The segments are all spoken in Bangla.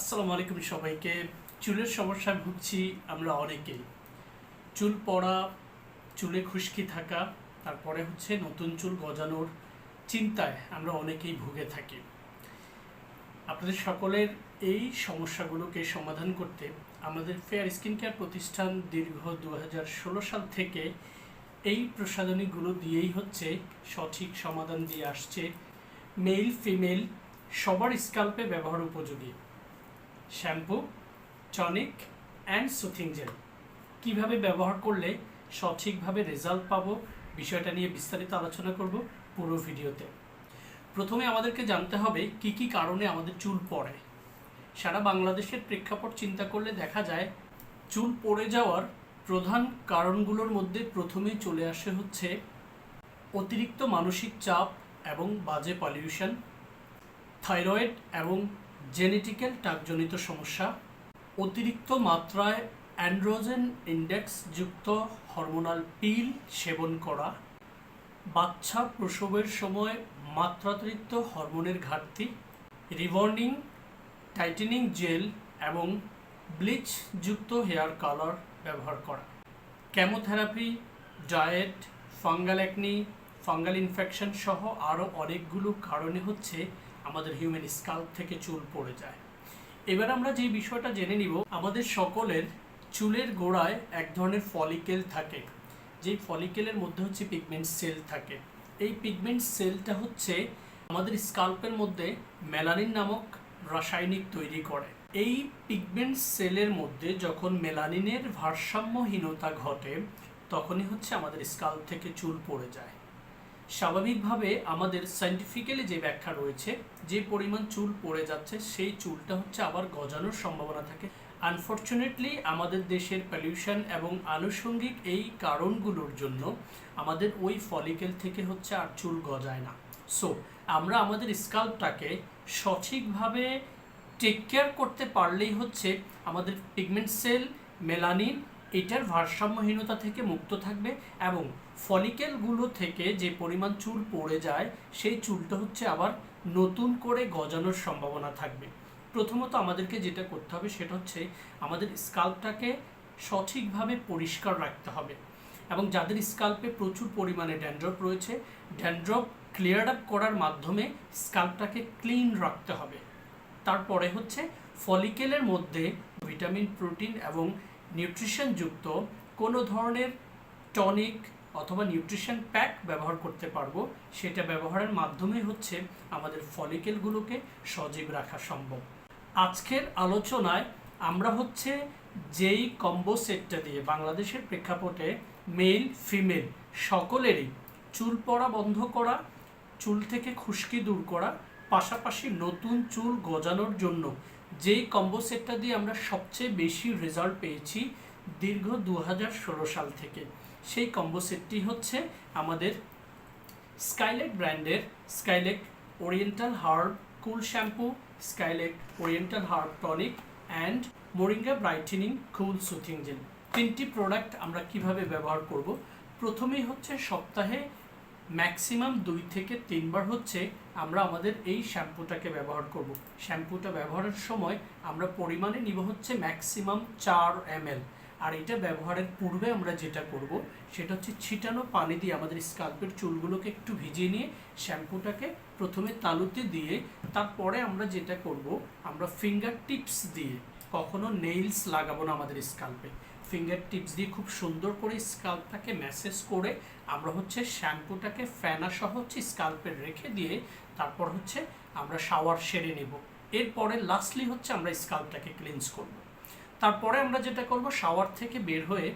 আসসালামু আলাইকুম সবাইকে। চুলের সমস্যায় ভুগছি আমরা অনেকেই। চুল পড়া, চুলে খুশকি থাকা, তারপরে হচ্ছে নতুন চুল গজানোর চিন্তায় আমরা অনেকেই ভুগে থাকি। আপনাদের সকলের এই সমস্যাগুলোকে সমাধান করতে আমাদের ফেয়ার স্কিন কেয়ার প্রতিষ্ঠান দীর্ঘ দু হাজার ষোলো সাল থেকে এই প্রসাধনীগুলো দিয়েই হচ্ছে সঠিক সমাধান দিয়ে আসছে। মেল, ফিমেল, সবার স্কাল্পে ব্যবহার উপযোগী। Shampoo, tonic and soothing gel কীভাবে ব্যবহার করলে সঠিকভাবে রেজাল্ট পাবো বিষয়টা নিয়ে বিস্তারিত আলোচনা করব পুরো ভিডিওতে। প্রথমে আমাদেরকে জানতে হবে কি কি কারণে আমাদের চুল পড়ে। সারা বাংলাদেশের প্রেক্ষাপট চিন্তা করলে দেখা যায়, চুল পড়ে যাওয়ার প্রধান কারণগুলোর মধ্যে প্রথমেই চলে আসে হচ্ছে অতিরিক্ত মানসিক চাপ এবং বাজে পলিউশন থাইরয়েড এবং জেনেটিক্যাল টাকজনিত সমস্যা, অতিরিক্ত মাত্রায় অ্যান্ড্রোজেন ইন্ডেক্স যুক্ত হরমোনাল পিল সেবন করা, বাচ্চা প্রসবের সময় মাত্রাতিরিক্ত হরমোনের ঘাটতি, রিবর্নিং টাইটেনিং জেল এবং ব্লিচ যুক্ত হেয়ার কালার ব্যবহার করা। Chemotherapy, diet, fungal acne fungal infection সহ আরও অনেকগুলো কারণে হচ্ছে আমাদের হিউম্যান স্কাল্প থেকে চুল পড়ে যায়। এবার আমরা যে বিষয়টা জেনে নিব, আমাদের সকলের চুলের গোড়ায় এক ধরনের ফলিকেল থাকে। যেই ফলিকেলের মধ্যে হচ্ছে পিগমেন্ট সেল থাকে। এই পিগমেন্ট সেলটা হচ্ছে আমাদের স্কাল্পের মধ্যে মেলানিন নামক রাসায়নিক তৈরি করে। এই পিগমেন্ট সেলের মধ্যে যখন মেলানিনের ভারসাম্যহীনতা ঘটে, তখনই হচ্ছে আমাদের স্কাল্প থেকে চুল পড়ে যায়। স্বাভাবিকভাবে আমাদের সাইন্টিফিক্যালি যে ব্যাখ্যা রয়েছে, যে পরিমাণ চুল পড়ে যাচ্ছে, সেই চুলটা হচ্ছে আবার গজানোর সম্ভাবনা থাকে। আনফর্চুনেটলি আমাদের দেশের পলিউশন এবং আনুষঙ্গিক এই কারণগুলোর জন্য আমাদের ওই ফলিকেল থেকে হচ্ছে আর চুল গজায় না। সো আমরা আমাদের স্কাল্পটাকে সঠিকভাবে টেক কেয়ার করতে পারলেই হচ্ছে আমাদের পিগমেন্ট সেল মেলানিন এটার ভারসাম্যহীনতা থেকে মুক্ত থাকবে এবং ফলিকেলগুলো থেকে যে পরিমাণ চুল পড়ে যায়, সেই চুলটা হচ্ছে আবার নতুন করে গজানোর সম্ভাবনা থাকবে। প্রথমত আমাদেরকে যেটা করতে হবে, সেটা হচ্ছে আমাদের স্কাল্পটাকে সঠিকভাবে পরিষ্কার রাখতে হবে। এবং যাদের স্কাল্পে প্রচুর পরিমাণে ড্যান্ড্রপ রয়েছে ড্যান্ড্রপ ক্লিয়ার আপ করার মাধ্যমে স্কাল্পটাকে ক্লিন রাখতে হবে। তারপরে হচ্ছে ফলিকেলের মধ্যে ভিটামিন, প্রোটিন এবং নিউট্রিশন যুক্ত কোনো ধরনের টনিক অথবা নিউট্রিশন প্যাক ব্যবহার করতে পারব। সেটা ব্যবহারের মাধ্যমে হচ্ছে আমাদের ফলিকেলগুলোকে সজীব রাখা সম্ভব। আজকের আলোচনায় আমরা হচ্ছে যেই কম্বো সেটটা দিয়ে বাংলাদেশের প্রেক্ষাপটে মেল, ফিমেল সকলেরই চুল পড়া বন্ধ করা, চুল থেকে খুশকি দূর করা, পাশাপাশি নতুন চুল গজানোর জন্য যেই কম্বো সেটটা দিয়ে আমরা সবচেয়ে বেশি রেজাল্ট পেয়েছি দীর্ঘ দু হাজার ষোলো সাল থেকে। সেই কম্বো সেটটি হচ্ছে আমাদের স্কাইলেক ব্র্যান্ডের Skylake oriental herb cool shampoo Skylake oriental herb tonic and moringa brightening cool soothing gel তিনটি প্রোডাক্ট আমরা কীভাবে ব্যবহার করব? প্রথমেই হচ্ছে সপ্তাহে ম্যাক্সিমাম দুই থেকে তিনবার হচ্ছে আমরা আমাদের এই শ্যাম্পুটাকে ব্যবহার করব। শ্যাম্পুটা ব্যবহারের সময় আমরা পরিমাণে নিব হচ্ছে ম্যাক্সিমাম চার এম আর এটা ব্যবহারের পূর্বে আমরা যেটা করব, সেটা হচ্ছে ছিটানো পানি দিয়ে আমাদের স্কাল্পের চুলগুলোকে একটু ভিজিয়ে নিয়ে শ্যাম্পুটাকে প্রথমে তালুতে দিয়ে তারপরে আমরা যেটা করব, আমরা ফিঙ্গার টিপস দিয়ে কখনো নেইলস লাগাবো না আমাদের স্কাল্পে। ফিঙ্গার টিপস দিয়ে খুব সুন্দর করে স্কাল্পটাকে ম্যাসেজ করে আমরা হচ্ছে শ্যাম্পুটাকে ফ্যানা সহ হচ্ছে স্কাল্পে রেখে দিয়ে তারপর হচ্ছে আমরা শাওয়ার সেরে নেব। এরপরে লাস্টলি হচ্ছে আমরা স্কাল্পটাকে ক্লিনস করব। তারপরে আমরা যেটা করব শাওয়ার থেকে বের হয়ে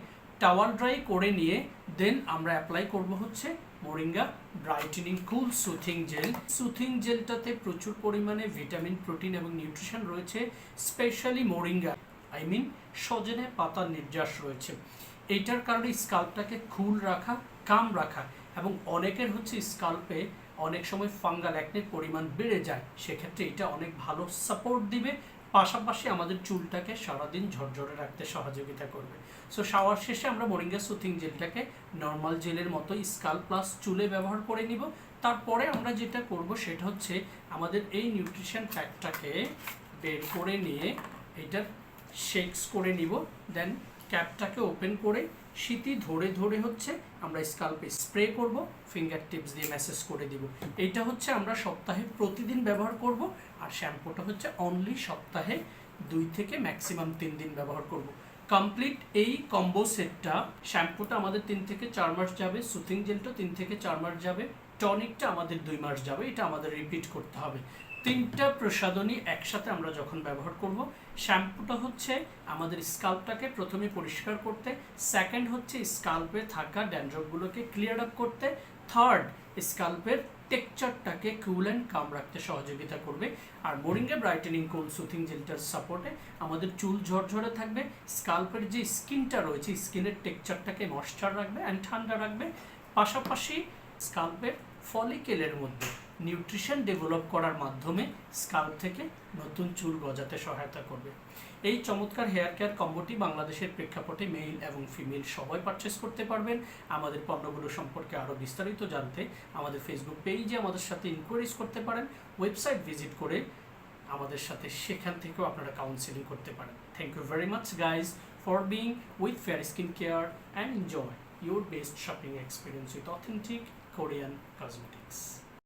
টাওয়াল ড্রাই করে নিয়ে দেন আমরা অ্যাপ্লাই করব হচ্ছে moringa brightening cool soothing gel soothing জেলটাতে প্রচুর পরিমাণে ভিটামিন প্রোটিন এবং নিউট্রিশন রয়েছে স্পেশালি মোরিঙ্গা আই মিন সজনে পাতার নির্যাস রয়েছে। এইটার কারণে স্কাল্পটাকে খুল রাখা কাম রাখা এবং অনেকের হচ্ছে স্কাল্পে অনেক সময় ফাঙ্গাল অ্যাকনের পরিমাণ বেড়ে যায়। সেক্ষেত্রে এটা অনেক ভালো সাপোর্ট দিবে পাশাপাশি আমাদের চুলটাকে সারাদিন ঝরঝরে রাখতে সহযোগিতা করবে। সো শাওয়ার শেষে আমরা মোরিঙ্গা সুথিং জেলটাকে নর্মাল জেলের মতো স্কাল প্লাস চুলে ব্যবহার করে নিব। তারপরে আমরা যেটা করব সেটা হচ্ছে আমাদের এই নিউট্রিশন প্যাকটাকে বের করে নিয়ে এটা শেকস করে নিব। দেন ক্যাপটাকে ওপেন করে শীতি ধরে ধরে হচ্ছে আমরা স্কাল্পে স্প্রে করব ফিঙ্গার টিপস দিয়ে ম্যাসেজ করে দিব। এইটা হচ্ছে আমরা সপ্তাহে প্রতিদিন ব্যবহার করব আর শ্যাম্পুটা হচ্ছে অনলি সপ্তাহে দুই থেকে ম্যাক্সিমাম তিন দিন ব্যবহার করব। কমপ্লিট এই কম্বো সেটটা শ্যাম্পুটা আমাদের তিন থেকে চার মাস যাবে সুথিং জেলটা তিন থেকে চার মাস যাবে টনিকটা আমাদের দুই মাস যাবে, এটা আমাদের রিপিট করতে হবে। তিনটা প্রসাধনী একসাথে আমরা যখন ব্যবহার করব শ্যাম্পুটা হচ্ছে আমাদের স্কাল্পটাকে প্রথমে পরিষ্কার করতে সেকেন্ড হচ্ছে স্কাল্পে থাকা ড্যান্ড্রফগুলোকে ক্লিয়ার আপ করতে থার্ড স্কাল্পের টেক্সচারটাকে কুল অ্যান্ড কাম রাখতে সহযোগিতা করবে। আর মোরিঙ্গা ব্রাইটেনিং কোল সুথিং জেলটার সাপোর্টে আমাদের চুল ঝরঝরে থাকবে স্কাল্পের যে স্কিনটা রয়েছে স্কিনের টেক্সচারটাকে ময়শ্চার রাখবে অ্যান্ড ঠান্ডা রাখবে। পাশাপাশি স্কাল্পের ফলিকেলের মধ্যে নিউট্রিশন ডেভেলপ করার মাধ্যমে স্কাল্প থেকে নতুন চুল গজাতে সহায়তা করবে। এই চমৎকার হেয়ার কেয়ার কম্বোটি বাংলাদেশের প্রেক্ষাপটে মেল এবং ফিমেল সবাই পারচেস করতে পারবেন। আমাদের পণ্যগুলো সম্পর্কে আরও বিস্তারিত জানতে আমাদের ফেসবুক পেজে আমাদের সাথে ইনকোয়ারিজ করতে পারেন। ওয়েবসাইট ভিজিট করে আমাদের সাথে সেখান থেকেও আপনারা কাউন্সিলিং করতে পারেন। Thank you very much guys for being with fair skin care and enjoy your best shopping experience with authentic Korean cosmetics.